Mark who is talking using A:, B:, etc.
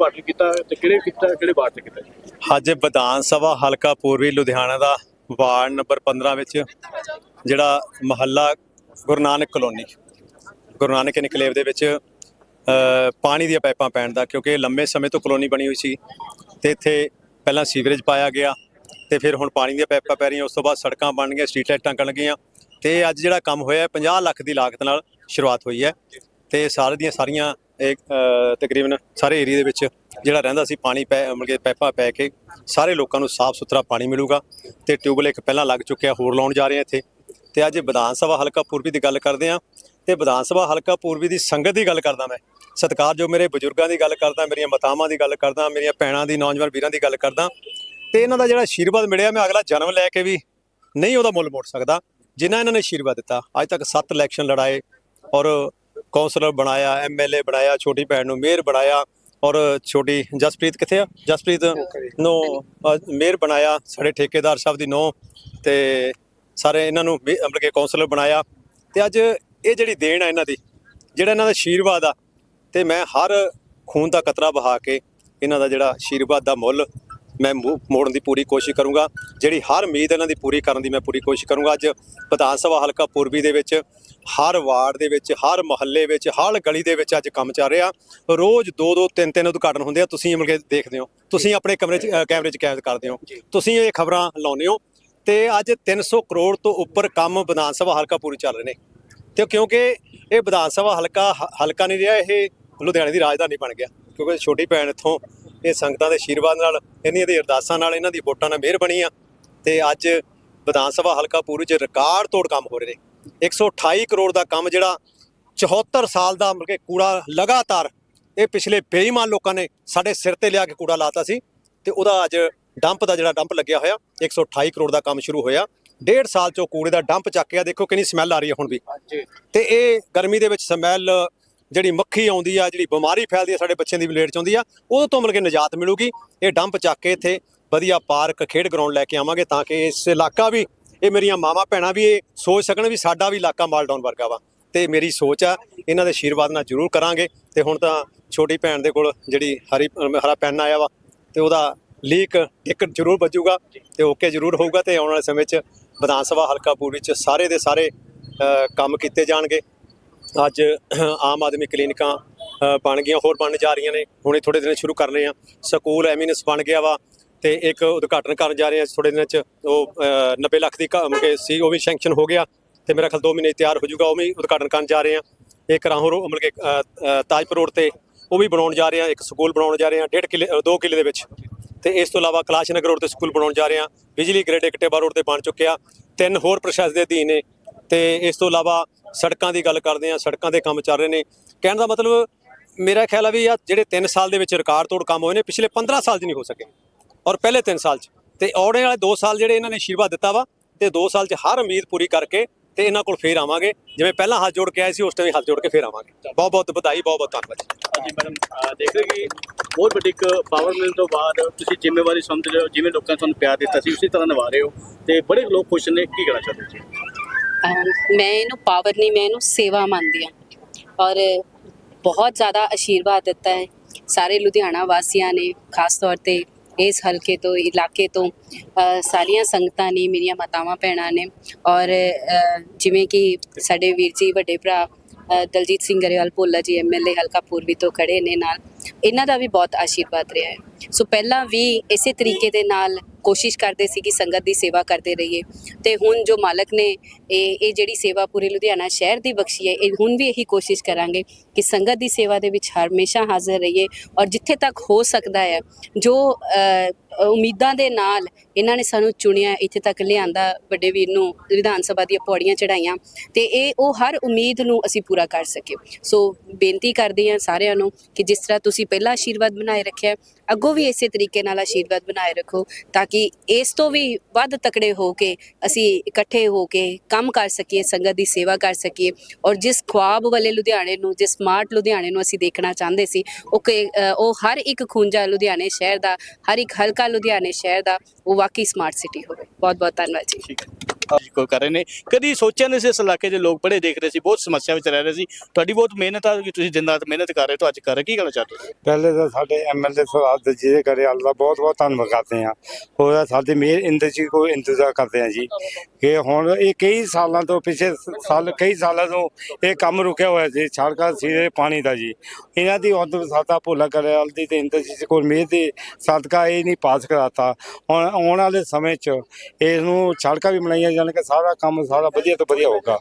A: ਉਦਘਾਟਨ ਕੀਤਾ ਤੇ ਕਿਹੜੇ ਕੀਤਾ ਕਿਹੜੇ ਵਾਰਡ ਤੇ ਕੀਤਾ ਜੀ
B: ਅੱਜ ਵਿਧਾਨ ਸਭਾ ਹਲਕਾ ਪੂਰਬੀ ਲੁਧਿਆਣਾ ਦਾ ਵਾਰਡ ਨੰਬਰ 15 ਵਿੱਚ ਜਿਹੜਾ ਮਹੱਲਾ ਗੁਰੂ ਨਾਨਕ ਕਲੋਨੀ ਗੁਰੂ ਨਾਨਕ ਇਨਕਲੇਵ ਦੇ ਵਿੱਚ ਪਾਣੀ ਦੀਆਂ ਪਾਈਪਾਂ ਪੈਣ ਦਾ ਕਿਉਂਕਿ ਲੰਮੇ ਸਮੇਂ ਤੋਂ ਕਲੋਨੀ ਬਣੀ ਹੋਈ ਸੀ ਤੇ ਇੱਥੇ ਪਹਿਲਾਂ ਸੀਵਰੇਜ ਪਾਇਆ ਗਿਆ ਤੇ ਫਿਰ ਹੁਣ ਪਾਣੀ ਦੀਆਂ ਪਾਈਪਾਂ ਪੈ ਰਹੀਆਂ ਉਸ ਤੋਂ ਬਾਅਦ ਸੜਕਾਂ ਬਣ ਗਈਆਂ ਸਟਰੀਟ ਲਾਈਟਾਂ ਕਣ ਗਈਆਂ ਤੇ ਅੱਜ ਜਿਹੜਾ ਕੰਮ ਹੋਇਆ ਹੈ, 50 ਲੱਖ ਦੀ ਲਾਗਤ ਨਾਲ ਸ਼ੁਰੂਆਤ ਹੋਈ ਹੈ ਤੇ ਸਾਰੇ ਦੀਆਂ ਸਾਰੀਆਂ ਇਹ ਤਕਰੀਬਨ ਸਾਰੇ ਏਰੀਆ ਦੇ ਵਿੱਚ ਜਿਹੜਾ ਰਹਿੰਦਾ ਸੀ, ਪਾਣੀ ਪੈ, ਮਤਲਬ ਕਿ ਪਾਈਪਾਂ ਪੈ ਕੇ ਸਾਰੇ ਲੋਕਾਂ ਨੂੰ ਸਾਫ਼ ਸੁਥਰਾ ਪਾਣੀ ਮਿਲੂਗਾ ਤੇ ਟਿਊਬਲ ਇੱਕ ਪਹਿਲਾਂ ਲੱਗ ਚੁੱਕਿਆ, ਹੋਰ ਲਾਉਣ ਜਾ ਰਹੇ ਆ ਇੱਥੇ। ਤੇ ਅੱਜ ਵਿਧਾਨ ਸਭਾ ਹਲਕਾ ਪੂਰਬੀ ਦੀ ਗੱਲ ਕਰਦੇ ਆ ਤੇ ਵਿਧਾਨ ਸਭਾ ਹਲਕਾ ਪੂਰਬੀ ਦੀ ਸੰਗਤ ਦੀ ਗੱਲ ਕਰਦਾ ਮੈਂ। ਸਤਿਕਾਰਯੋਗ ਮੇਰੇ ਬਜ਼ੁਰਗਾਂ ਦੀ ਗੱਲ ਕਰਦਾ, ਮੇਰੀਆਂ ਮਾਤਾਵਾਂ ਦੀ ਗੱਲ ਕਰਦਾ, ਮੇਰੀਆਂ ਭੈਣਾਂ ਦੀ, ਨੌਜਵਾਨ ਵੀਰਾਂ ਦੀ ਗੱਲ ਕਰਦਾ, ਤੇ ਇਹਨਾਂ ਦਾ ਜਿਹੜਾ ਆਸ਼ੀਰਵਾਦ ਮਿਲਿਆ, ਮੈਂ ਅਗਲਾ ਜਨਮ ਲੈ ਕੇ ਵੀ ਨਹੀਂ ਉਹਦਾ ਮੁੱਲ ਮੋੜ ਸਕਦਾ ਜਿਨ੍ਹਾਂ ਇਹਨਾਂ ਨੇ ਆਸ਼ੀਰਵਾਦ ਦਿੱਤਾ। ਅੱਜ ਤੱਕ 7 ਇਲੈਕਸ਼ਨ ਲੜਾਏ ਔਰ ਕੌਂਸਲਰ ਬਣਾਇਆ ਐਮਐਲਏ ਬਣਾਇਆ, ਛੋਟੀ ਭੈਣ ਨੂੰ ਮੇਅਰ ਬਣਾਇਆ ਔਰ ਛੋਟੀ ਜਸਪ੍ਰੀਤ ਕਿੱਥੇ ਆ? ਜਸਪ੍ਰੀਤ ਨੂੰ ਮੇਅਰ ਬਣਾਇਆ, ਸਾਡੇ ਠੇਕੇਦਾਰ ਸਾਹਿਬ ਦੀ ਨੋ ਤੇ ਸਾਰੇ ਇਹਨਾਂ ਨੂੰ ਮਤਲਬ ਕਿ ਕੌਂਸਲਰ ਬਣਾਇਆ ਤੇ ਅੱਜ ਇਹ ਜਿਹੜੀ ਦੇਣ ਆ ਇਹਨਾਂ ਦੀ, ਜਿਹੜਾ ਇਹਨਾਂ ਦਾ ਆਸ਼ੀਰਵਾਦ ਆ ਤੇ ਮੈਂ ਹਰ ਖੂਨ ਦਾ ਕਤਰਾ ਬਹਾ ਕੇ ਇਹਨਾਂ ਦਾ ਜਿਹੜਾ ਆਸ਼ੀਰਵਾਦ ਦਾ ਮੁੱਲ ਮੈਂ ਮੂੰਹ ਮੋੜਨ ਦੀ ਪੂਰੀ ਕੋਸ਼ਿਸ਼ ਕਰੂੰਗਾ। ਜਿਹੜੀ ਹਰ ਉਮੀਦ ਇਹਨਾਂ ਦੀ ਪੂਰੀ ਕਰਨ ਦੀ ਮੈਂ ਪੂਰੀ ਕੋਸ਼ਿਸ਼ ਕਰੂੰਗਾ। ਅੱਜ ਵਿਧਾਨ ਸਭਾ ਹਲਕਾ ਪੂਰਬੀ ਦੇ ਵਿੱਚ ਹਰ ਵਾਰਡ ਦੇ ਵਿੱਚ ਹਰ ਮਹੱਲੇ ਵਿੱਚ ਹਰ ਗਲੀ ਦੇ ਵਿੱਚ ਅੱਜ ਕੰਮ ਚੱਲ ਰਿਹਾ। ਰੋਜ਼ ਦੋ ਦੋ ਤਿੰਨ ਤਿੰਨ ਉਦਘਾਟਨ ਹੁੰਦੇ ਆ। ਤੁਸੀਂ ਮਿਲ ਕੇ ਦੇਖਦੇ ਹੋ। ਤੁਸੀਂ ਆਪਣੇ ਕਮਰੇ 'ਚ ਕੈਮਰੇ 'ਚ ਕੈਦ ਕਰਦੇ ਹੋ। ਤੁਸੀਂ ਇਹ ਖਬਰਾਂ ਲਾਉਂਦੇ ਹੋ। ਤੇ ਅੱਜ 300 ਕਰੋੜ ਤੋਂ ਉੱਪਰ ਕੰਮ ਵਿਧਾਨ ਸਭਾ ਹਲਕਾ ਪੂਰੀ ਚੱਲ ਰਹੇ ਨੇ। ਤੇ ਕਿਉਂਕਿ ਇਹ ਵਿਧਾਨ ਸਭਾ ਹਲਕਾ ਹਲਕਾ ਨਹੀਂ ਰਿਹਾ ਇਹ ਲੁਧਿਆਣੇ ਦੀ ਰਾਜਧਾਨੀ ਬਣ ਗਿਆ। ਕਿਉਂਕਿ ਛੋਟੀ ਭੈਣ ਇੱਥੋਂ ਇਹ ਸੰਗਤਾਂ ਦੇ ਆਸ਼ੀਰਵਾਦ ਨਾਲ ਇਹਨਾਂ ਦੀ ਅਰਦਾਸਾਂ ਨਾਲ ਇਹਨਾਂ ਦੀ ਵੋਟਾਂ ਨਾਲ ਮਿਹਰ ਬਣੀ ਆ। ਤੇ ਅੱਜ ਵਿਧਾਨ ਸਭਾ ਹਲਕਾ ਪੂਰੀ 'ਚ ਰਿਕਾਰਡ ਤੋੜ ਕੰਮ ਹੋ ਰਹੇ ਨੇ। 128 ਕਰੋੜ ਦਾ ਕੰਮ ਜਿਹੜਾ 74 ਸਾਲ ਦਾ ਮਤਲਬ ਕਿ ਕੂੜਾ ਲਗਾਤਾਰ ਇਹ ਪਿਛਲੇ ਬੇਈਮਾਨ ਲੋਕਾਂ ਨੇ ਸਾਡੇ ਸਿਰ ਤੇ ਲਿਆ ਕੇ ਕੂੜਾ ਲਾਤਾ ਸੀ। ਤੇ ਉਹਦਾ ਅੱਜ ਡੰਪ ਦਾ ਜਿਹੜਾ ਡੰਪ ਲੱਗਿਆ ਹੋਇਆ 128 ਕਰੋੜ ਦਾ ਕੰਮ ਸ਼ੁਰੂ ਹੋਇਆ। ਡੇਢ ਸਾਲ ਚੋਂ ਕੂੜੇ ਦਾ ਡੰਪ ਚੱਕ ਕੇ ਆ ਦੇਖੋ ਕਿੰਨੀ ਸਮੈਲ ਆ ਰਹੀ ਹੈ ਹੁਣ ਵੀ। ਤੇ ਇਹ ਗਰਮੀ ਦੇ ਵਿੱਚ ਸਮੈਲ ਜਿਹੜੀ ਮੱਖੀ ਆਉਂਦੀ ਆ, ਜਿਹੜੀ ਬਿਮਾਰੀ ਫੈਲਦੀ ਆ ਸਾਡੇ ਬੱਚਿਆਂ ਦੀ ਬਲੇਡ ਚ ਆਉਂਦੀ ਆ, ਉਹਦੇ ਤੋਂ ਮਿਲ ਕੇ ਨਿਜਾਤ ਮਿਲੂਗੀ। ਇਹ ਡੰਪ ਚੱਕ ਕੇ ਇੱਥੇ ਵਧੀਆ ਪਾਰਕ, ਖੇਡ ਗਰਾਊਂਡ ਲੈ ਕੇ ਆਵਾਂਗੇ ਤਾਂ ਕਿ ਇਸ ਇਲਾਕਾ ਵੀ, ਇਹ ਮੇਰੀਆਂ ਮਾਵਾਂ ਭੈਣਾਂ ਵੀ ਇਹ ਸੋਚ ਸਕਣ ਵੀ ਸਾਡਾ ਵੀ ਇਲਾਕਾ ਮਾਲਡਾਊਨ ਵਰਗਾ ਵਾ। ਤੇ ਮੇਰੀ ਸੋਚ ਆ, ਇਹਨਾਂ ਦੇ ਆਸ਼ੀਰਵਾਦ ਨਾਲ ਜ਼ਰੂਰ ਕਰਾਂਗੇ। ਤੇ ਹੁਣ ਤਾਂ ਛੋਟੀ ਭੈਣ ਦੇ ਕੋਲ ਜਿਹੜੀ ਹਰੀ, ਹਰਾ ਪੈਨ ਆਇਆ ਵਾ, ਤੇ ਉਹਦਾ ਲੀਕ ਇੱਕ ਜ਼ਰੂਰ ਵੱਜੂਗਾ, ਤੇ ਓਕੇ ਜ਼ਰੂਰ ਹੋਊਗਾ, ਤੇ ਆਉਣ ਵਾਲੇ ਸਮੇਂ 'ਚ ਵਿਧਾਨ ਸਭਾ ਹਲਕਾ ਪੂਰੀ 'ਚ ਸਾਰੇ ਦੇ ਸਾਰੇ ਕੰਮ ਕੀਤੇ ਜਾਣਗੇ। ਅੱਜ ਆਮ ਆਦਮੀ ਕਲੀਨਿਕਾਂ ਬਣ ਗਈਆਂ ਹੋਰ ਬਣਨ ਜਾ ਰਹੀਆਂ ਨੇ। ਹੁਣੇ ਥੋੜੇ ਦਿਨ ਸ਼ੁਰੂ ਕਰਨੇ ਆ। ਸਕੂਲ ਐਮੀਨਸ ਬਣ ਗਿਆ ਵਾ ਤੇ ਇੱਕ ਉਦਘਾਟਨ ਕਰਨ ਜਾ ਰਹੇ ਆ। ਥੋੜੇ ਦਿਨਾਂ ਚ ਉਹ ਅ, 90 ਲੱਖ ਦੀ ਕੰਮ ਕੇ ਸੀ ਉਹ ਵੀ ਸੈਂਕਸ਼ਨ ਹੋ ਗਿਆ ਤੇ ਮੇਰਾ ਖਿਆਲ 2 ਮਹੀਨੇ ਤਿਆਰ ਹੋ ਜਾਊਗਾ ਉਹ ਵੀ ਉਦਘਾਟਨ ਕਰਨ ਜਾ ਰਹੇ ਆ। ਇੱਕ ਰਾਹੋਂ ਰੋ- ਮਤਲਬ ਕਿ ਤਾਜਪੁਰ ਰੋਡ ਤੇ ਉਹ ਵੀ ਬਣਾਉਣ ਜਾ ਰਹੇ ਆ। ਇੱਕ ਸਕੂਲ ਬਣਾਉਣ ਜਾ ਰਹੇ ਆ 1.5 ਕਿੱਲੇ 2 ਕਿੱਲੇ ਦੇ ਵਿੱਚ। ਤੇ ਇਸ ਤੋਂ ਇਲਾਵਾ ਕਲਾਸ਼ ਨਗਰ ਰੋਡ ਤੇ ਸਕੂਲ ਬਣਾਉਣ ਜਾ ਰਹੇ ਆ। ਬਿਜਲੀ ਗ੍ਰਿਡ ਇੱਕ ਟੇਬਾ ਰੋਡ ਤੇ ਬਣ ਚੁੱਕਿਆ। ਤਿੰਨ ਹੋਰ ਪ੍ਰੋਸੈਸ ਦੇ ਅਧੀਨ ਨੇ ਤੇ ਇਸ ਤੋਂ ਇਲਾਵਾ ਸੜਕਾਂ ਦੀ ਗੱਲ ਕਰਦੇ ਆ ਸੜਕਾਂ ਦੇ ਕੰਮ ਚੱਲ ਰਹੇ ਨੇ। ਕਹਿਣ ਦਾ ਮਤਲਬ ਮੇਰਾ ਖਿਆਲ ਆ ਵੀ ਆ ਜਿਹੜੇ 3 ਸਾਲ ਦੇ ਵਿੱਚ ਰਿਕਾਰਡ ਤੋੜ ਕੰਮ ਹੋਏ ਨੇ, ਪਿਛਲੇ 15 ਸਾਲ 'ਚ ਨਹੀਂ ਹੋ ਸਕੇ। ਔਰ ਪਹਿਲੇ 3 ਸਾਲ 'ਚ। ਤੇ ਆਉਣੇ ਵਾਲੇ 2 ਸਾਲ ਜਿਹੜੇ ਇਹਨਾਂ ਨੇ ਆਸ਼ੀਰਵਾਦ ਦਿੱਤਾ ਵਾ, ਤੇ 2 ਸਾਲ 'ਚ ਹਰ ਉਮੀਦ ਪੂਰੀ ਕਰਕੇ ਤੇ ਇਹਨਾਂ ਕੋਲ ਫੇਰ ਆਵਾਂਗੇ। ਜਿਵੇਂ ਪਹਿਲਾਂ ਹੱਥ ਜੋੜ ਕੇ ਆਏ ਸੀ, ਉਸ ਟਾਈਮ ਹੱਥ ਜੋੜ ਕੇ ਫੇਰ ਆਵਾਂਗੇ। ਬਹੁਤ ਬਹੁਤ ਵਧਾਈ, ਬਹੁਤ ਬਹੁਤ ਧੰਨਵਾਦ ਜੀ।
A: ਹਾਂਜੀ ਮੈਡਮ ਦੇਖ ਰਹੇ ਕਿ ਬਹੁਤ ਵੱਡੀ ਇੱਕ ਪਾਵਰ ਮਿਲਣ ਤੋਂ ਬਾਅਦ ਤੁਸੀਂ ਜ਼ਿੰਮੇਵਾਰੀ ਸਮਝ ਰਹੇ ਹੋ, ਜਿਵੇਂ ਲੋਕਾਂ ਨੇ ਤੁਹਾਨੂੰ ਪਿਆਰ ਦਿੱਤਾ ਸੀ, ਉਸੇ ਤਰ੍ਹਾਂ ਨਿਭਾ ਰਹੇ ਹੋ। ਤੇ ਬੜੇ ਲੋਕ ਖੁਸ਼ ਨੇ, ਕੀ ਕਹਿਣਾ ਚਾਹੁੰਦੇ ਜੀ?
C: ਮੈਂ ਇਹਨੂੰ ਪਾਵਰ ਨਹੀਂ, ਮੈਂ ਇਹਨੂੰ ਸੇਵਾ ਮੰਨਦੀ ਹਾਂ। ਔਰ ਬਹੁਤ ਜ਼ਿਆਦਾ ਆਸ਼ੀਰਵਾਦ ਦਿੱਤਾ ਹੈ। ਸਾਰੇ ਲੁਧਿਆਣਾ ਵਾਸੀਆਂ ਨੇ, ਖਾਸ ਤੌਰ ਤੇ ਇਸ ਹਲਕੇ ਤੋਂ, ਇਲਾਕੇ ਤੋਂ ਸਾਰੀਆਂ ਸੰਗਤਾਂ ਨੇ, ਮੇਰੀਆਂ ਮਾਤਾਵਾਂ, ਭੈਣਾਂ ਨੇ। ਔਰ ਜਿਵੇਂ ਕਿ ਸਾਡੇ ਵੀਰ ਜੀ, ਵੱਡੇ ਭਰਾ ਦਲਜੀਤ ਸਿੰਘ ਗਰੇਵਾਲ ਭੋਲਾ ਜੀ ਐਮਐਲਏ ਹਲਕਾ ਪੂਰਬੀ ਤੋਂ ਖੜੇ ਨੇ ਨਾਲ। ਇਹਨਾਂ ਦਾ ਵੀ ਬਹੁਤ ਆਸ਼ੀਰਵਾਦ ਰਿਹਾ ਹੈ। ਸੋ ਪਹਿਲਾਂ ਵੀ ਇਸੇ ਤਰੀਕੇ ਦੇ ਨਾਲ ਕੋਸ਼ਿਸ਼ ਕਰਦੇ ਸੀ ਕਿ ਸੰਗਤ ਦੀ ਸੇਵਾ ਕਰਦੇ ਰਹੀਏ। ਤੇ ਹੁਣ ਜੋ ਮਾਲਕ ਨੇ ਇਹ ਇਹ ਜਿਹੜੀ ਸੇਵਾ ਪੂਰੇ ਲੁਧਿਆਣਾ ਸ਼ਹਿਰ ਦੀ ਬਖਸ਼ੀ ਹੈ ਇਹ ਹੁਣ ਵੀ ਇਹੀ ਕੋਸ਼ਿਸ਼ ਕਰਾਂਗੇ ਕਿ ਸੰਗਤ ਦੀ ਸੇਵਾ ਦੇ ਵਿੱਚ ਹਮੇਸ਼ਾ ਹਾਜ਼ਰ ਰਹੀਏ ਔਰ ਜਿੱਥੇ ਤੱਕ ਹੋ ਸਕਦਾ ਹੈ ਜੋ ਅ, ਉਮੀਦਾਂ ਦੇ ਨਾਲ ਇਹਨਾਂ ਨੇ ਸਾਨੂੰ ਚੁਣਿਆ, ਇੱਥੇ ਤੱਕ ਲਿਆਂਦਾ ਵੱਡੇ ਵੀਰ ਨੂੰ ਵਿਧਾਨ ਸਭਾ ਦੀਆਂ ਪੌੜੀਆਂ ਚੜਾਈਆਂ ਤੇ ਇਹ ਉਹ ਹਰ ਉਮੀਦ ਨੂੰ ਅਸੀਂ ਪੂਰਾ ਕਰ ਸਕੇ। ਸੋ ਬੇਨਤੀ ਕਰਦੇ ਹਾਂ ਸਾਰਿਆਂ ਨੂੰ ਕਿ ਜਿਸ ਤਰ੍ਹਾਂ ਤੁਸੀਂ ਪਹਿਲਾ ਆਸ਼ੀਰਵਾਦ ਬਣਾਏ ਰੱਖਿਆ, ਅੱਗੋਂ ਵੀ ਇਸੇ ਤਰੀਕੇ ਨਾਲ ਆਸ਼ੀਰਵਾਦ ਬਣਾਏ ਰੱਖੋ ਤਾਂ ਕਿ ਇਸ ਤੋਂ ਵੀ ਵੱਧ ਤਕੜੇ ਹੋ ਕੇ ਅਸੀਂ ਇਕੱਠੇ ਹੋ ਕੇ ਕੰਮ ਕਰ ਸਕੀਏ, ਸੰਗਤ ਦੀ ਸੇਵਾ ਕਰ ਸਕੀਏ ਔਰ ਜਿਸ ਖੁਆਬ ਵਾਲੇ ਲੁਧਿਆਣੇ ਨੂੰ, ਜਿਸ ਸਮਾਰਟ ਲੁਧਿਆਣੇ ਨੂੰ ਅਸੀਂ ਦੇਖਣਾ ਚਾਹੁੰਦੇ ਸੀ, ਉਹ ਕਿ ਉਹ ਹਰ ਇੱਕ ਖੂੰਜਾ ਲੁਧਿਆਣੇ ਸ਼ਹਿਰ ਦਾ ਹਰ ਇੱਕ ਹਲਕਾ ਲੁਧਿਆਣੇ ਸ਼ਹਿਰ ਦਾ ਉਹ ਵਾਕਈ ਸਮਾਰਟ ਸਿਟੀ ਹੋਵੇ। ਬਹੁਤ ਬਹੁਤ ਧੰਨਵਾਦ ਜੀ।
A: ਕੋ ਕਰ ਰਹੇ ਨੇ। ਕਦੀ ਸੋਚਿਆ ਨਹੀਂ ਸੀ ਇਸ ਇਲਾਕੇ ਦੇ ਲੋਕ ਬੜੇ ਦੇਖ ਰਹੇ ਸੀ, ਬਹੁਤ ਸਮੱਸਿਆ ਵਿੱਚ ਰਹਿ ਰਹੇ ਸੀ। ਤੁਹਾਡੀ ਬਹੁਤ ਮਿਹਨਤ ਆ ਕਿ ਤੁਸੀਂ ਦਿਨ ਰਾਤ ਮਿਹਨਤ ਕਰ ਰਹੇ ਹੋ ਅੱਜ ਕਰ ਰਹੇ ਕੀ ਗੱਲ ਚਾਹते ਹੋ
D: ਪਹਿਲੇ ਤਾਂ ਸਾਡੇ ਐਮਐਲਏ ਸਾਹਿਬ ਦਜੀਰੇ ਕਰੇ ਅੱਲਾ ਦਾ ਬਹੁਤ ਬਹੁਤ ਧੰਨਵਾਦ ਕਰਦੇ ਹਾਂ। ਹੋਰ ਸਾਡੇ ਮੇਰ ਇੰਦਰਜੀਤ ਕੋ ਇੰਤਜ਼ਾਰ ਕਰਦੇ ਹਾਂ ਜੀ। ਕਿ ਹੁਣ ਇਹ ਕਈ ਸਾਲਾਂ ਤੋਂ ਪਿਛੇ ਸਾਲ, ਕਈ ਸਾਲਾਂ ਤੋਂ ਇਹ ਕੰਮ ਰੁਕਿਆ ਹੋਇਆ ਸੀ ਸੜਕਾਂ ਸੀਰੇ ਪਾਣੀ ਦਾ ਜੀ। ਇਹਨਾਂ ਦੀ ਉਦੋਂ ਸਾਡਾ ਭੋਲਾ ਕਰੇ ਦੀ ਤੇ ਇੰਦਰਜੀਤ ਕੋਲ ਮੇਰ ਦੇ ਸਦਕਾ ਇਹ ਨਹੀਂ ਪਾਸ ਕਰਾਤਾ। ਹੁਣ ਆਉਣ ਵਾਲੇ ਸਮੇਂ 'ਚ ਇਸ ਨੂੰ ਸੜਕਾਂ ਵੀ ਬਣਾਈਆਂ ਜਾਣਗੇ ਸਾਰਾ ਕੰਮ ਸਾਰਾ ਵਧੀਆ ਤੋਂ ਵਧੀਆ ਹੋਊਗਾ।